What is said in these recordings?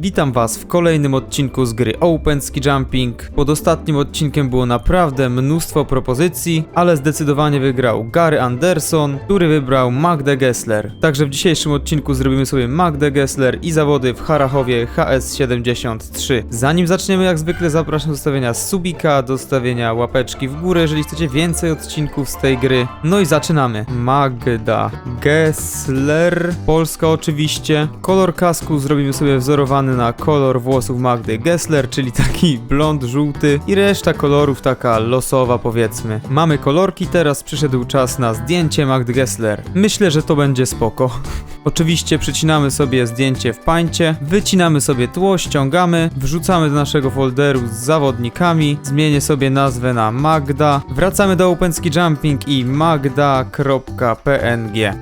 Witam Was w kolejnym odcinku z gry Open Ski Jumping. Pod ostatnim odcinkiem było naprawdę mnóstwo propozycji, ale zdecydowanie wygrał Gary Anderson, który wybrał Magdę Gessler. Także w dzisiejszym odcinku zrobimy sobie Magdę Gessler i zawody w Harachowie HS73. Zanim zaczniemy, jak zwykle zapraszam do zostawienia subika, do zostawienia łapeczki w górę, jeżeli chcecie więcej odcinków z tej gry. No i zaczynamy. Magda Gessler, Polska oczywiście. Kolor kasku zrobimy sobie wzorowany na kolor włosów Magdy Gessler, czyli taki blond żółty i reszta kolorów taka losowa powiedzmy. Mamy kolorki, teraz przyszedł czas na zdjęcie Magdy Gessler. Myślę, że to będzie spoko. Oczywiście przycinamy sobie zdjęcie w pańcie, wycinamy sobie tło, ściągamy, wrzucamy do naszego folderu z zawodnikami, zmienię sobie nazwę na Magda, wracamy do OpenSki Jumping i magda.png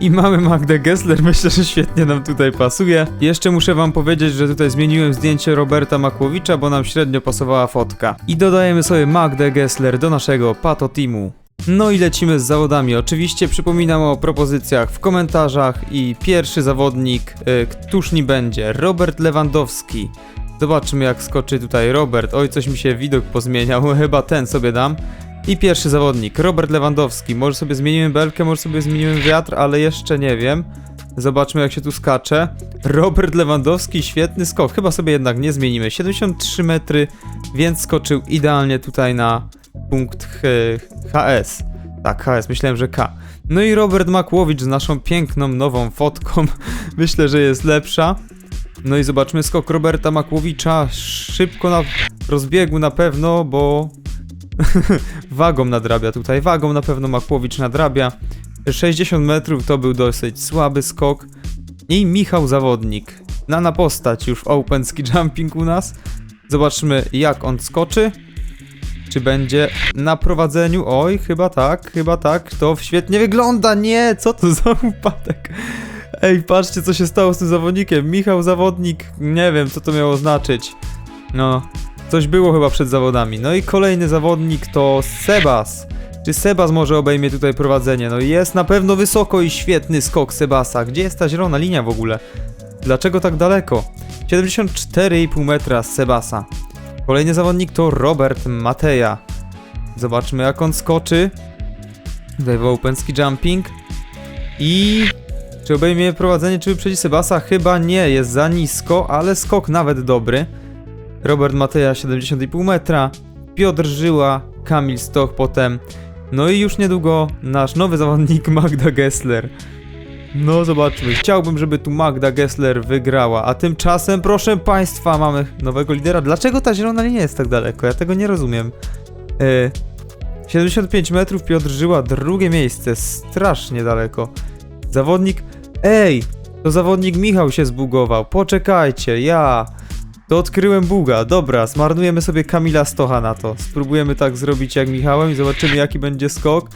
i mamy Magdę Gessler, myślę, że świetnie nam tutaj pasuje. Jeszcze muszę wam powiedzieć, że tutaj zmieniłem zdjęcie Roberta Makłowicza, bo nam średnio pasowała fotka. I dodajemy sobie Magdę Gessler do naszego Pato Teamu. No i lecimy z zawodami. Oczywiście przypominam o propozycjach w komentarzach i pierwszy zawodnik, y, któż nie będzie, Robert Lewandowski. Zobaczymy jak skoczy tutaj Robert. Oj, coś mi się widok pozmieniał, chyba ten sobie dam. I pierwszy zawodnik, Robert Lewandowski. Może sobie zmienimy belkę, może sobie zmienimy wiatr, ale jeszcze nie wiem. Zobaczmy jak się tu skacze. Robert Lewandowski, świetny skok. Chyba sobie jednak nie zmienimy. 73 metry, więc skoczył idealnie tutaj na punkt HS. Tak, HS, myślałem, że K. No i Robert Makłowicz z naszą piękną nową fotką. Myślę, że jest lepsza. No i zobaczmy skok Roberta Makłowicza. Szybko na rozbiegu na pewno, bo wagą nadrabia tutaj. Wagą na pewno Makłowicz nadrabia. 60 metrów to był dosyć słaby skok. I Michał Zawodnik. Nana postać już Open Ski Jumping u nas. Zobaczmy jak on skoczy. Czy będzie na prowadzeniu? Oj, chyba tak, chyba tak. To świetnie wygląda. Nie, co to za upadek? Ej, patrzcie co się stało z tym zawodnikiem. Michał Zawodnik, nie wiem co to miało znaczyć. No, coś było chyba przed zawodami. No i kolejny zawodnik to Sebas. Czy Sebas może obejmie tutaj prowadzenie? No jest na pewno wysoko i świetny skok Sebasa. Gdzie jest ta zielona linia w ogóle? Dlaczego tak daleko? 74,5 metra z Sebasa. Kolejny zawodnik to Robert Mateja. Zobaczmy jak on skoczy. Tutaj Open Jumping. I... Czy obejmie prowadzenie, czy wyprzedzi Sebasa? Chyba nie, jest za nisko, ale skok nawet dobry. Robert Mateja 70,5 metra. Piotr Żyła, Kamil Stoch potem. No i już niedługo nasz nowy zawodnik Magda Gessler. No zobaczmy. Chciałbym, żeby tu Magda Gessler wygrała. A tymczasem, proszę państwa, mamy nowego lidera. Dlaczego ta zielona linia jest tak daleko? Ja tego nie rozumiem. E, 75 metrów Piotr Żyła, drugie miejsce. Strasznie daleko. Zawodnik... Ej! To zawodnik Michał się zbugował. Poczekajcie, ja... To odkryłem buga. Dobra, zmarnujemy sobie Kamila Stocha na to. Spróbujemy tak zrobić jak Michałem i zobaczymy jaki będzie skok.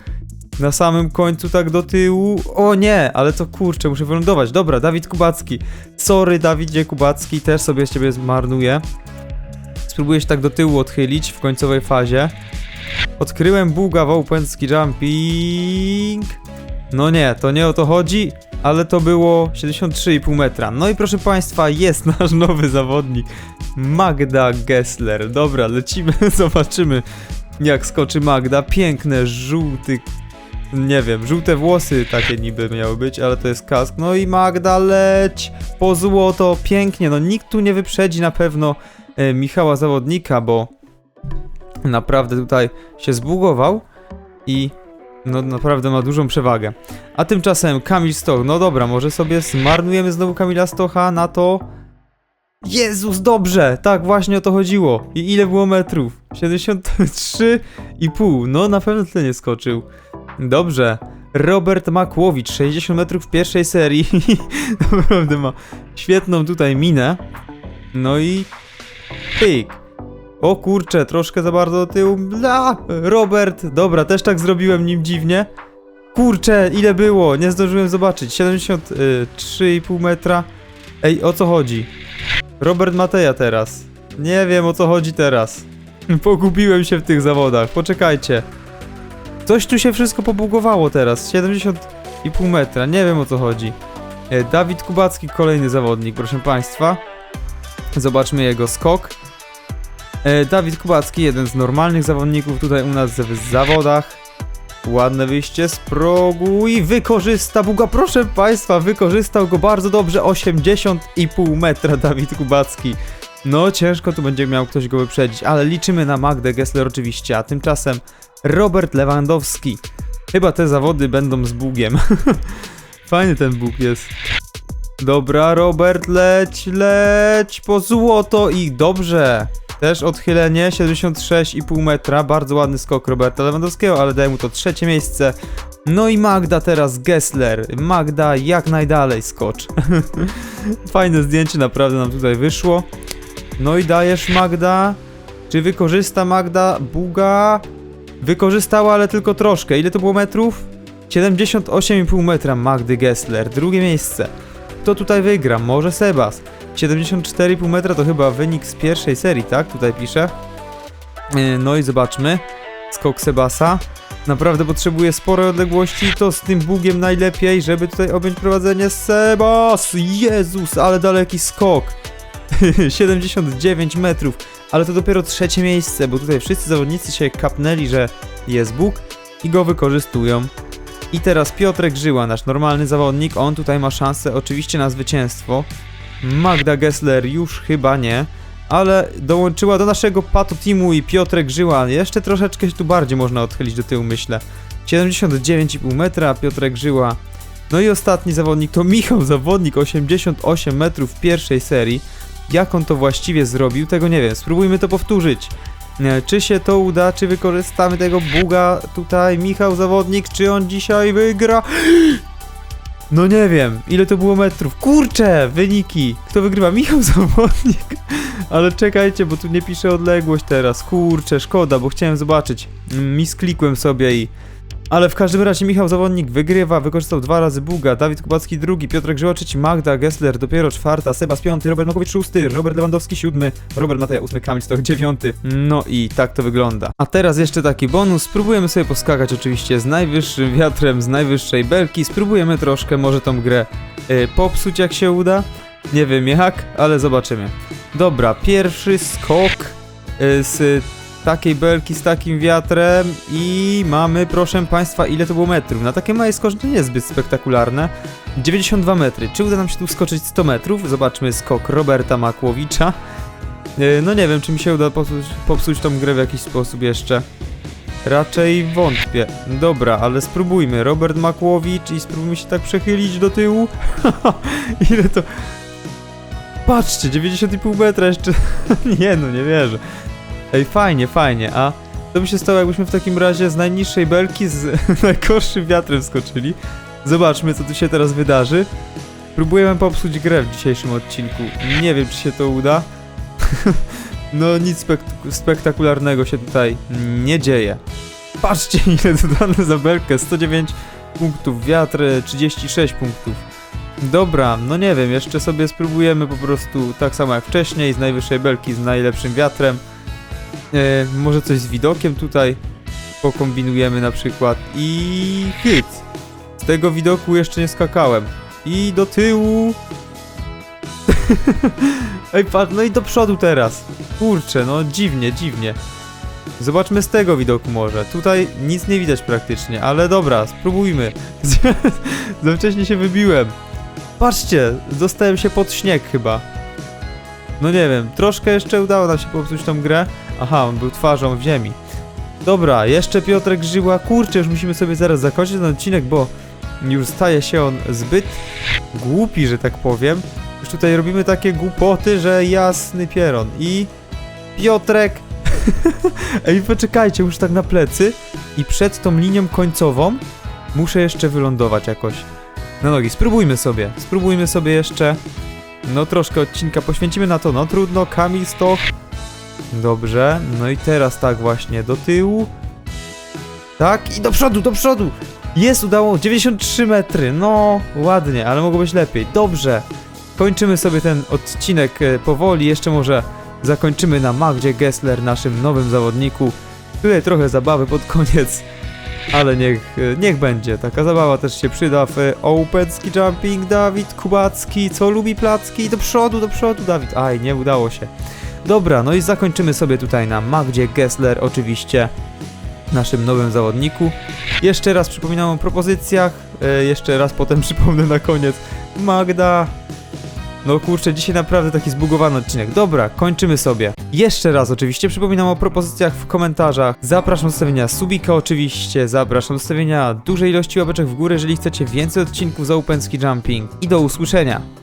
Na samym końcu tak do tyłu. O nie, ale to kurczę, muszę wylądować. Dobra, Dawid Kubacki. Sorry, Dawidzie Kubacki, też sobie z ciebie zmarnuję. Spróbuję się tak do tyłu odchylić w końcowej fazie. Odkryłem buga w Open Ski Jumping. No nie, to nie o to chodzi, ale to było 73,5 metra. No i proszę państwa, jest nasz nowy zawodnik. Magda Gessler. Dobra, lecimy, zobaczymy jak skoczy Magda. Piękne, żółty nie wiem, żółte włosy takie niby miały być, ale to jest kask. No i Magda leć po złoto, pięknie. No nikt tu nie wyprzedzi na pewno e, Michała Zawodnika, bo naprawdę tutaj się zbugował i no naprawdę ma dużą przewagę. A tymczasem Kamil Stoch, no dobra, może sobie zmarnujemy znowu Kamila Stocha na to... Jezus, dobrze! Tak, właśnie o to chodziło. I ile było metrów? 73,5. No, na pewno tyle nie skoczył. Dobrze. Robert Makłowicz, 60 metrów w pierwszej serii. Naprawdę ma świetną tutaj minę. No i... Pyk. O kurczę, troszkę za bardzo do tyłu. Bla! Robert! Dobra, też tak zrobiłem nim dziwnie. Kurczę, ile było? Nie zdążyłem zobaczyć. 73,5 metra. Ej, o co chodzi? Robert Mateja teraz. Nie wiem o co chodzi teraz. Pogubiłem się w tych zawodach. Poczekajcie. Coś tu się wszystko pobugowało teraz. 70,5 metra. Nie wiem o co chodzi. E, Dawid Kubacki, kolejny zawodnik, proszę państwa. Zobaczmy jego skok. E, Dawid Kubacki, jeden z normalnych zawodników tutaj u nas w zawodach. Ładne wyjście z progu i wykorzysta Buga, proszę Państwa, wykorzystał go bardzo dobrze, 80,5 metra Dawid Kubacki. No ciężko tu będzie miał ktoś go wyprzedzić, ale liczymy na Magdę Gessler oczywiście, a tymczasem Robert Lewandowski. Chyba te zawody będą z Bugiem. Fajny ten Bóg jest. Dobra, Robert, leć, leć po złoto i dobrze. Też odchylenie, 76,5 metra, bardzo ładny skok Roberta Lewandowskiego, ale daje mu to trzecie miejsce. No i Magda teraz Gessler. Magda jak najdalej skocz. Fajne zdjęcie naprawdę nam tutaj wyszło. No i dajesz Magda. Czy wykorzysta Magda Buga? Wykorzystała, ale tylko troszkę. Ile to było metrów? 78,5 metra Magdy Gessler. Drugie miejsce. Kto tutaj wygra? Może Sebas. 74,5 metra to chyba wynik z pierwszej serii, tak? Tutaj piszę. Yy, No i zobaczmy. Skok Sebasa. Naprawdę potrzebuje sporej odległości, to z tym bugiem najlepiej, żeby tutaj objąć prowadzenie. Sebas! Jezus, ale daleki skok. 79 metrów, ale to dopiero trzecie miejsce, bo tutaj wszyscy zawodnicy się kapnęli, że jest Bóg i go wykorzystują. I teraz Piotrek Żyła, nasz normalny zawodnik, on tutaj ma szansę oczywiście na zwycięstwo. Magda Gessler już chyba nie, ale dołączyła do naszego pato teamu i Piotrek Żyła. Jeszcze troszeczkę się tu bardziej można odchylić do tyłu, myślę. 79,5 metra, Piotrek Żyła. No i ostatni zawodnik to Michał Zawodnik, 88 metrów w pierwszej serii. Jak on to właściwie zrobił, tego nie wiem. Spróbujmy to powtórzyć. E, Czy się to uda, czy wykorzystamy tego buga tutaj, Michał Zawodnik, czy on dzisiaj wygra? No nie wiem, ile to było metrów. Kurczę, wyniki. Kto wygrywa? Michał Zawodnik. Ale czekajcie, bo tu nie pisze odległość teraz. Kurczę, szkoda, bo chciałem zobaczyć. Mm, Misklikłem sobie i... Ale w każdym razie Michał Zawodnik wygrywa, wykorzystał dwa razy Buga, Dawid Kubacki drugi, Piotrek Grzyła trzeci, Magda Gessler dopiero czwarta, Sebas piąty, Robert Makowicz szósty, Robert Lewandowski siódmy, Robert Mateja ósmy, Kamil Stoch dziewiąty. No i tak to wygląda. A teraz jeszcze taki bonus, spróbujemy sobie poskakać oczywiście z najwyższym wiatrem, z najwyższej belki, spróbujemy troszkę może tą grę y, popsuć jak się uda. Nie wiem jak, ale zobaczymy. Dobra, pierwszy skok y, z takiej belki z takim wiatrem i mamy, proszę Państwa, ile to było metrów. Na takie małe skoczenie nie jest zbyt spektakularne. 92 metry. Czy uda nam się tu skoczyć 100 metrów? Zobaczmy skok Roberta Makłowicza. Yy, No nie wiem, czy mi się uda popsuć, popsuć tą grę w jakiś sposób jeszcze. Raczej wątpię. Dobra, ale spróbujmy. Robert Makłowicz i spróbujmy się tak przechylić do tyłu. ile to... Patrzcie, 90,5 metra jeszcze. nie no, nie wierzę. Ej, fajnie, fajnie, a co by się stało, jakbyśmy w takim razie z najniższej belki z najgorszym wiatrem skoczyli? Zobaczmy, co tu się teraz wydarzy. Próbujemy popsuć grę w dzisiejszym odcinku. Nie wiem, czy się to uda. no, nic spek- spektakularnego się tutaj nie dzieje. Patrzcie, ile dodane za belkę. 109 punktów, wiatr 36 punktów. Dobra, no nie wiem, jeszcze sobie spróbujemy po prostu tak samo jak wcześniej, z najwyższej belki, z najlepszym wiatrem. E, może coś z widokiem tutaj pokombinujemy na przykład i hyc. Z tego widoku jeszcze nie skakałem. I do tyłu. Ej, patrz, no i do przodu teraz. Kurczę, no dziwnie, dziwnie. Zobaczmy z tego widoku może. Tutaj nic nie widać praktycznie, ale dobra, spróbujmy. Za wcześnie się wybiłem. Patrzcie, dostałem się pod śnieg chyba. No nie wiem, troszkę jeszcze udało nam się popsuć tą grę. Aha, on był twarzą w ziemi. Dobra, jeszcze Piotrek Żyła. Kurczę, już musimy sobie zaraz zakończyć ten odcinek, bo już staje się on zbyt głupi, że tak powiem. Już tutaj robimy takie głupoty, że jasny pieron. I Piotrek... Ej, poczekajcie, już tak na plecy. I przed tą linią końcową muszę jeszcze wylądować jakoś. Na nogi, spróbujmy sobie. Spróbujmy sobie jeszcze. No troszkę odcinka poświęcimy na to. No trudno, Kamil Stoch. Dobrze, no i teraz tak właśnie, do tyłu. Tak, i do przodu, do przodu! Jest, udało, 93 metry, no ładnie, ale mogło być lepiej. Dobrze, kończymy sobie ten odcinek e, powoli, jeszcze może zakończymy na Magdzie Gessler, naszym nowym zawodniku. Tutaj trochę zabawy pod koniec. Ale niech, e, niech będzie, taka zabawa też się przyda w e, Open Ski Jumping. Dawid Kubacki, co lubi placki? Do przodu, do przodu, Dawid. Aj, nie udało się. Dobra, no i zakończymy sobie tutaj na Magdzie Gessler, oczywiście, naszym nowym zawodniku. Jeszcze raz przypominam o propozycjach, e, jeszcze raz potem przypomnę na koniec. Magda, no kurczę, dzisiaj naprawdę taki zbugowany odcinek. Dobra, kończymy sobie. Jeszcze raz oczywiście przypominam o propozycjach w komentarzach. Zapraszam do stawienia subika oczywiście, zapraszam do stawienia dużej ilości łapeczek w górę, jeżeli chcecie więcej odcinków z Open Jumping. I do usłyszenia.